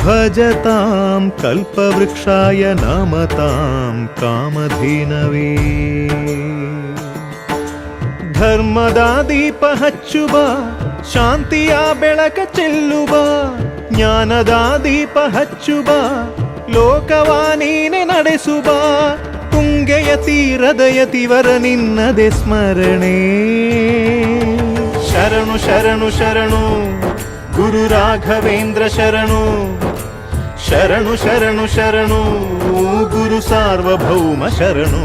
भजतां कल्पवृक्षाय नमतां कामधेनवे ಧರ್ಮದ ದೀಪ ಹಚ್ಚುವ ಶಾಂತಿಯ ಬೆಳಕ ಚೆಲ್ಲುವ ಜ್ಞಾನದ ದೀಪ ಹಚ್ಚುವ ಲೋಕವ ನೀನೆ ನಡೆಸುವ ತುಂಗೆಯ ತೀರದ ಯತಿವರ ನಿನ್ನದೆ ಸ್ಮರಣೆ ಶರಣು ಶರಣು ಶರಣು ಗುರು ರಾಘವೇಂದ್ರ ಶರಣು ಶರಣು ಶರಣು ಶರಣು ಗುರು ಸಾರ್ವಭೌಮ ಶರಣು